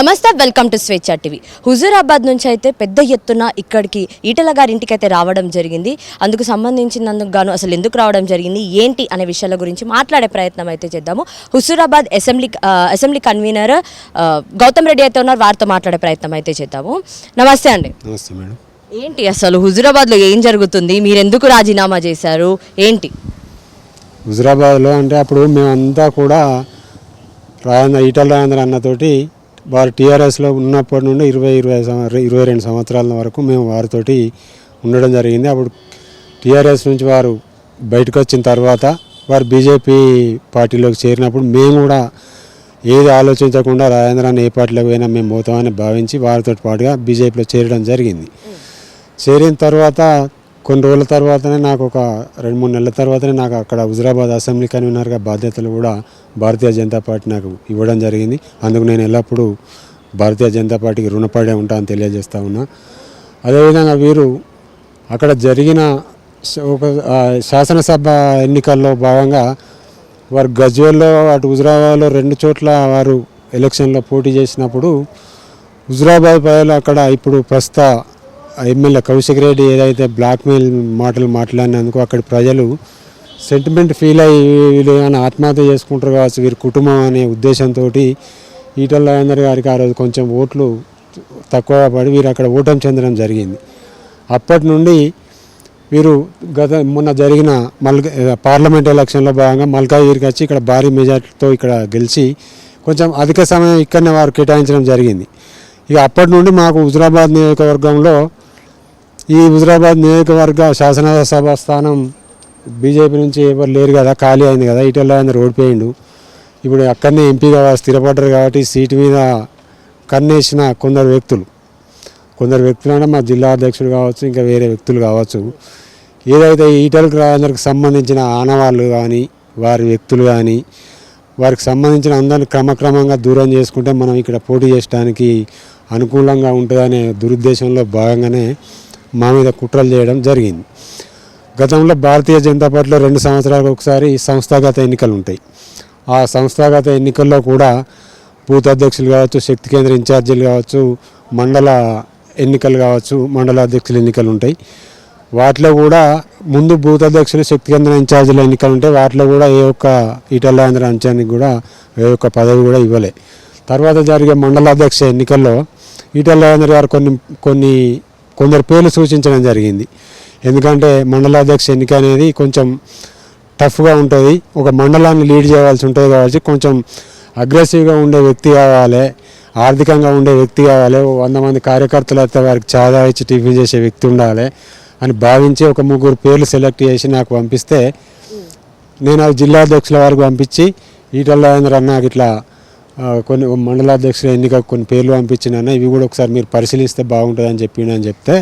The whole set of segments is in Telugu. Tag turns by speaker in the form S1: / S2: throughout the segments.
S1: నమస్తే welcome to Swecha TV. Huzurabad నుంచి అయితే పెద్ద ఎత్తున ఇక్కడికి ఈటల గారి ఇంటికి అయితే రావడం జరిగింది. అందుకు సంబంధించినందుకు గాను అసలు ఎందుకు రావడం జరిగింది ఏంటి అనే విషయాల గురించి మాట్లాడే ప్రయత్నం అయితే చేద్దాము. Huzurabad assembly assembly convener Gautham Reddy అయితే ఉన్నారు. వారితో మాట్లాడే ప్రయత్నం అయితే చేద్దాము. నమస్తే అండి.
S2: నమస్తే మేడం.
S1: ఏంటి అసలు హుజూరాబాద్లో ఏం జరుగుతుంది? మీరు ఎందుకు రాజీనామా చేశారు? ఏంటి?
S2: హుజరాబాద్లో అంటే అప్పుడు మేమంతా కూడా రాజేంద్ర ఈటల రాజేంద్ర అన్నతోటి వారు టీఆర్ఎస్లో ఉన్నప్పటి నుండి ఇరవై ఇరవై ఇరవై రెండు సంవత్సరాల వరకు మేము వారితోటి ఉండడం జరిగింది. అప్పుడు టీఆర్ఎస్ నుంచి వారు బయటకు వచ్చిన తర్వాత వారు బీజేపీ పార్టీలోకి చేరినప్పుడు మేము కూడా ఏది ఆలోచించకుండా రాజేంద్ర అన్న ఏ పార్టీలోకి పోయినా మేము పోతామని భావించి వారితో పాటుగా బీజేపీలో చేరడం జరిగింది. చేరిన తర్వాత కొన్ని రోజుల తర్వాతనే నాకు ఒక రెండు మూడు నెలల తర్వాతనే నాకు అక్కడ హుజరాబాద్ అసెంబ్లీ కన్వీనర్గా బాధ్యతలు కూడా భారతీయ జనతా పార్టీ నాకు ఇవ్వడం జరిగింది. అందుకు నేను ఎల్లప్పుడూ భారతీయ జనతా పార్టీకి రుణపడే ఉంటానని తెలియజేస్తా ఉన్నా. అదేవిధంగా వీరు అక్కడ జరిగిన ఒక శాసనసభ ఎన్నికల్లో భాగంగా వారు గజ్వేల్లో అటు హుజరాబాద్లో రెండు చోట్ల వారు ఎలక్షన్లో పోటీ చేసినప్పుడు హుజరాబాద్ ప్రజలు అక్కడ ఇప్పుడు ప్రస్తుత ఎమ్మెల్యే కౌశిక్ రెడ్డి ఏదైతే బ్లాక్మెయిల్ మాటలు మాట్లాడినందుకు అక్కడ ప్రజలు సెంటిమెంట్ ఫీల్ అయ్యి వీళ్ళు ఏమైనా ఆత్మహత్య చేసుకుంటారు కావచ్చు వీరి కుటుంబం అనే ఉద్దేశంతో ఈటల రాజేందర్ గారికి ఆ రోజు కొంచెం ఓట్లు తక్కువ పడి వీరు అక్కడ ఓటమి చెందడం జరిగింది. అప్పటి నుండి వీరు గత మొన్న జరిగిన మల్క పార్లమెంట్ ఎలక్షన్లో భాగంగా మల్కాజ్గిరికి వచ్చి ఇక్కడ భారీ మెజార్టీతో ఇక్కడ గెలిచి కొంచెం అధిక సమయం ఇక్కడనే వారు కేటాయించడం జరిగింది. ఇక అప్పటి నుండి మాకు హుజరాబాద్ నియోజకవర్గంలో ఈ హుజరాబాద్ నియోజకవర్గ శాసనసభ స్థానం బీజేపీ నుంచి ఎవరు లేరు కదా ఖాళీ అయింది కదా ఇటల్లో ఆయన ఓడిపోయిండు ఇప్పుడు అక్కడనే ఎంపీగా స్థిరపడ్డారు కాబట్టి సీటు మీద కన్నేసిన కొందరు వ్యక్తులు. కొందరు వ్యక్తులు అంటే మా జిల్లా అధ్యక్షుడు కావచ్చు ఇంకా వేరే వ్యక్తులు కావచ్చు. ఏదైతే ఈటలకు రాజేందర్కి సంబంధించిన ఆనవాళ్ళు కానీ వారి వ్యక్తులు కానీ వారికి సంబంధించిన అందరిని క్రమక్రమంగా దూరం చేసుకుంటే మనం ఇక్కడ పోటీ చేయడానికి అనుకూలంగా ఉంటుందనే దురుద్దేశంలో భాగంగానే మా మీద కుట్రలు చేయడం జరిగింది. గతంలో భారతీయ జనతా పార్టీలో రెండు సంవత్సరాలకు ఒకసారి సంస్థాగత ఎన్నికలు ఉంటాయి. ఆ సంస్థాగత ఎన్నికల్లో కూడా బూత్ అధ్యక్షులు కావచ్చు శక్తి కేంద్ర ఇన్ఛార్జీలు కావచ్చు మండల ఎన్నికలు కావచ్చు మండల అధ్యక్షుల ఎన్నికలు ఉంటాయి. వాటిలో కూడా ముందు బూత్ అధ్యక్షులు శక్తి కేంద్ర ఇన్ఛార్జీల ఎన్నికలు ఉంటాయి వాటిలో కూడా ఏ ఒక్క ఈటలాంధ్ర అంశానికి కూడా ఏ ఒక్క పదవి కూడా ఇవ్వలే. తర్వాత జరిగే మండల అధ్యక్ష ఎన్నికల్లో ఈటలాంధ్ర గారు కొన్ని కొన్ని కొందరు పేర్లు సూచించడం జరిగింది. ఎందుకంటే మండలాధ్యక్ష ఎన్నిక అనేది కొంచెం టఫ్గా ఉంటుంది. ఒక మండలాన్ని లీడ్ చేయవలసి ఉంటుంది కాబట్టి కొంచెం అగ్రెసివ్గా ఉండే వ్యక్తి కావాలి ఆర్థికంగా ఉండే వ్యక్తి కావాలి వంద మంది కార్యకర్తలు అయితే వారికి చాదా ఇచ్చి టిఫిన్ చేసే వ్యక్తి ఉండాలి అని భావించి ఒక ముగ్గురు పేర్లు సెలెక్ట్ చేసి నాకు పంపిస్తే నేను అది జిల్లా అధ్యక్షుల వారికి పంపించి ఈటల రాజేంద్ర నాకు ఇట్లా కొన్ని మండలాధ్యక్షుల ఎన్నిక కొన్ని పేర్లు పంపించిన ఇవి కూడా ఒకసారి మీరు పరిశీలిస్తే బాగుంటుందని చెప్పిండని చెప్తే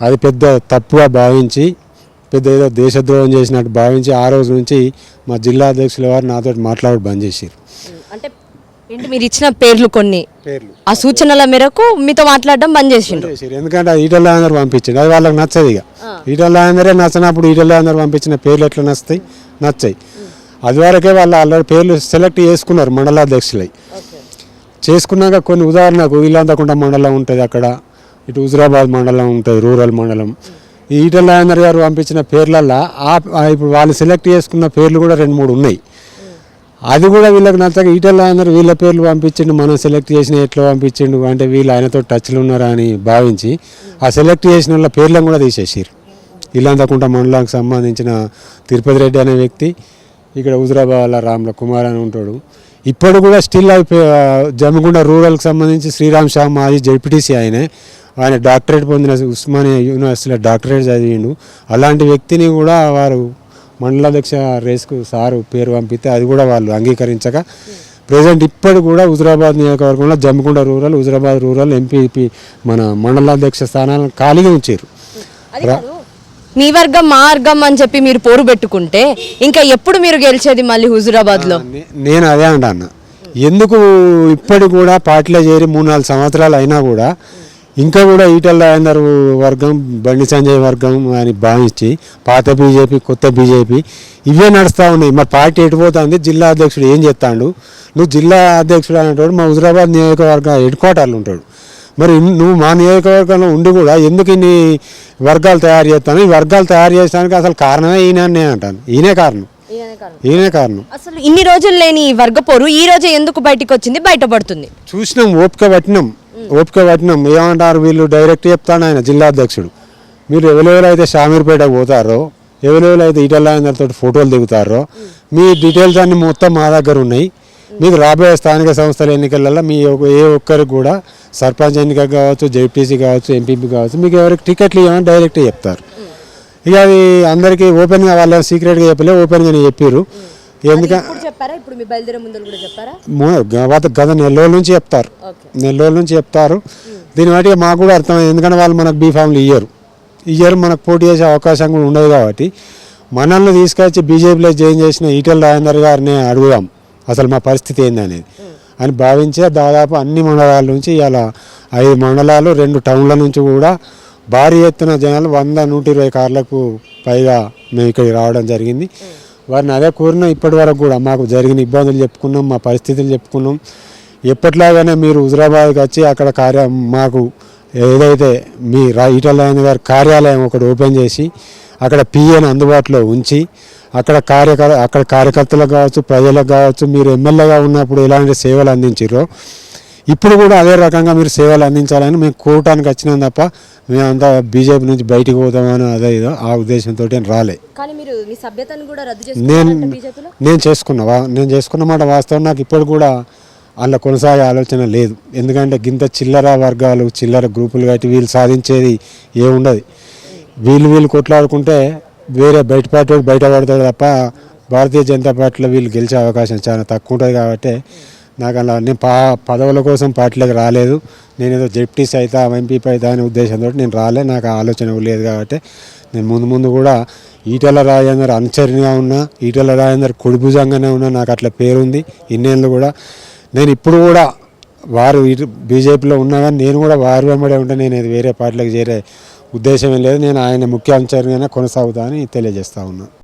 S2: అది పెద్ద తప్పుగా భావించి పెద్ద ఏదో దేశద్రోహం చేసినట్టు భావించి ఆ రోజు నుంచి మా జిల్లా అధ్యక్షుల వారు నాతో మాట్లాడి బంద్ చేశారు
S1: అంటే ఏంటి మీరు ఇచ్చిన పేర్లు కొన్ని?
S2: పేర్లు.
S1: ఆ సూచనల మేరకు మీతో మాట్లాడడం బంద్
S2: చేశారు ఎందుకంటే ఈటల రాజేందర్ పంపించింది అది వాళ్ళకి నచ్చదు ఇక. ఈటల రాజేందరే నచ్చినప్పుడు ఈటల రాజేందర్ పంపించిన పేర్లు ఎట్లా నచ్చుతాయి? నచ్చాయి. అది వరకే వాళ్ళు ఆల్రెడీ పేర్లు సెలెక్ట్ చేసుకున్నారు మండలాధ్యక్షులై చేసుకున్నాక కొన్ని ఉదాహరణకు ఇలాంతకుండా మండలం ఉంటుంది అక్కడ ఇటు హుజురాబాద్ మండలం ఉంటుంది రూరల్ మండలం. ఈ ఈటల రాజేందర్ గారు పంపించిన పేర్లల్లో ఆ ఇప్పుడు వాళ్ళు సెలెక్ట్ చేసుకున్న పేర్లు కూడా రెండు మూడు ఉన్నాయి. అది కూడా వీళ్ళకి నచ్చక ఈటల రాజేందర్ వీళ్ళ పేర్లు పంపించిండు మనం సెలెక్ట్ చేసిన ఎట్లా పంపించిండు అంటే వీళ్ళు ఆయనతో టచ్లో ఉన్నారా అని భావించి ఆ సెలెక్ట్ చేసిన వాళ్ళ పేర్లను కూడా తీసేసారు ఇల్లంతకుంట మండలానికి సంబంధించిన తిరుపతి రెడ్డి అనే వ్యక్తి ఇక్కడ హుజరాబాద్లో రాముల కుమార్ అని ఉంటాడు. ఇప్పుడు కూడా స్టిల్ జమగుండ రూరల్కి సంబంధించి శ్రీరామ్ షా మాజీ జడ్పీటీసీ ఆయనే. ఆయన డాక్టరేట్ పొందిన ఉస్మానియా యూనివర్సిటీలో డాక్టరేట్ చదివిండు. అలాంటి వ్యక్తిని కూడా వారు మండలాధ్యక్ష రేస్కు సారు పేరు పంపితే అది కూడా వాళ్ళు అంగీకరించక. ప్రజెంట్ ఇప్పటి కూడా హుజరాబాద్ నియోజకవర్గంలో జమ్మగుండ రూరల్ హుజరాబాద్ రూరల్ ఎంపీపీ మన మండలాధ్యక్ష స్థానాలను ఖాళీగా ఉంచారు.
S1: మీ వర్గం మా వర్గం అని చెప్పి మీరు పోరు పెట్టుకుంటే ఇంకా ఎప్పుడు మీరు గెలిచేది మళ్ళీ
S2: హుజూరాబాద్లో నేను అదే అంటాను ఎందుకు ఇప్పటి కూడా పార్టీలో చేరి మూడు నాలుగు సంవత్సరాలు అయినా కూడా ఇంకా కూడా ఈటల రాజేందర్ వర్గం బండి సంజయ్ వర్గం అని భావించి పాత బీజేపీ కొత్త బీజేపీ ఇవే నడుస్తూ ఉన్నాయి. మరి పార్టీ ఎటుపోతుంది జిల్లా అధ్యక్షుడు ఏం చెప్తాడు నువ్వు జిల్లా అధ్యక్షుడు అనేటోడు మా హుజరాబాద్ నియోజకవర్గ హెడ్ క్వార్టర్లు ఉంటాడు. మరి నువ్వు మా నియోజకవర్గంలో ఉండి కూడా ఎందుకు ఇన్ని వర్గాలు తయారు చేస్తాను ఈ వర్గాలు తయారు చేయడానికి అసలు కారణమే ఈయన నేను అంటాను. ఈయనే కారణం. ఈయనే కారణం.
S1: అసలు ఇన్ని రోజులు లేని ఈ వర్గపోరు ఈ రోజే ఎందుకు బయటికి వచ్చింది? బయటపడుతుంది.
S2: చూసినాం ఓపిక పట్టినాం. ఓపిక పట్టినాం. ఏమంటారు వీళ్ళు? డైరెక్ట్ చెప్తాడు ఆయన జిల్లా అధ్యక్షుడు. మీరు ఎవరెవరైతే షామీర్పేటకు పోతారో ఎవరెవరైతే ఈటల ఫోటోలు దిగుతారో మీ డీటెయిల్స్ అన్ని మొత్తం మా దగ్గర ఉన్నాయి. మీకు రాబోయే స్థానిక సంస్థల ఎన్నికలలో మీ ఏ ఒక్కరికి కూడా సర్పంచ్ ఎన్నిక కావచ్చు జెడ్పీసీ కావచ్చు ఎంపీపీ కావచ్చు మీకు ఎవరికి టికెట్లు ఇవ్వమని డైరెక్ట్ చెప్తారు. ఇక అది అందరికీ ఓపెన్గా వాళ్ళ సీక్రెట్గా చెప్పలే ఓపెన్గానే చెప్పారు? ఎందుకంటే గత గత నెల రోజుల నుంచి చెప్తారు. నెల రోజుల నుంచి చెప్తారు. దీన్ని బట్టి మాకు కూడా అర్థమైంది. ఎందుకంటే వాళ్ళు మనకు బీఫామ్లు ఇయ్యరు. ఇయ్యరు మనకు పోటీ చేసే అవకాశం కూడా ఉండదు కాబట్టి. మనల్ని తీసుకొచ్చి బీజేపీలో జాయిన్ చేసిన ఈటెల రాజేందర్ గారిని అడుగుదాం. అసలు మా పరిస్థితి ఏందనేది అని భావించే దాదాపు అన్ని మండలాల నుంచి ఇలా ఐదు మండలాలు రెండు టౌన్ల నుంచి కూడా భారీ ఎత్తున జనాలు వంద నూట ఇరవై కార్లకు పైగా మేము ఇక్కడికి రావడం జరిగింది. వారిని అదే కోరిన ఇప్పటి వరకు కూడా మాకు జరిగిన ఇబ్బందులు చెప్పుకున్నాం మా పరిస్థితులు చెప్పుకున్నాం. ఎప్పట్లాగానే మీరు హుజరాబాద్కి వచ్చి అక్కడ కార్య మాకు ఏదైతే మీ రా ఈటల గారి కార్యాలయం ఒకటి ఓపెన్ చేసి అక్కడ పిఏని అందుబాటులో ఉంచి అక్కడ కార్యకర్ అక్కడ కార్యకర్తలకు కావచ్చు ప్రజలకు కావచ్చు మీరు ఎమ్మెల్యేగా ఉన్నప్పుడు ఎలాంటి సేవలు అందించారో ఇప్పుడు కూడా అదే రకంగా మీరు సేవలు అందించాలని మేము కోరటానికి వచ్చినాం తప్ప మేమంతా బీజేపీ నుంచి బయటికి పోతామని అదే ఇదో ఆ ఉద్దేశంతో రాలే. నేను నేను చేసుకున్నా వా- నేను చేసుకున్న మాట వాస్తవం. నాకు ఇప్పుడు కూడా అందులో కొనసాగే ఆలోచన లేదు. ఎందుకంటే గింత చిల్లర వర్గాలు చిల్లర గ్రూపులు కట్టి వీళ్ళు సాధించేది ఏముండదు. వీళ్ళు వీళ్ళు కొట్లాడుకుంటే వేరే బయట పార్టీ బయట పడతాడు తప్ప భారతీయ జనతా పార్టీలో వీళ్ళు గెలిచే అవకాశం చాలా తక్కువ ఉంటుంది కాబట్టి నాకు అలా నేను పా పదవుల కోసం పార్టీలోకి రాలేదు. నేను ఏదో జెప్టీస్ అవుతా ఎంపీపీ అవుతా అనే ఉద్దేశంతో నేను రాలే. నాకు ఆ ఆలోచన లేదు కాబట్టి నేను ముందు ముందు కూడా ఈటల రాజేందర్ అనుచరునిగా ఉన్నా ఈటల రాజేందర్ కుడిభుజంగానే ఉన్నా నాకు అట్లా పేరుంది. ఇన్నేళ్ళు కూడా నేను ఇప్పుడు కూడా వారు ఇటు బీజేపీలో ఉన్నా కానీ నేను కూడా వారు వెంబడే ఉంటే నేను వేరే పార్టీలకు చేరే ఉద్దేశం ఏం లేదు. నేను ఆయన ముఖ్య అనుచరుగానే కొనసాగుతా అని తెలియజేస్తా ఉన్నా.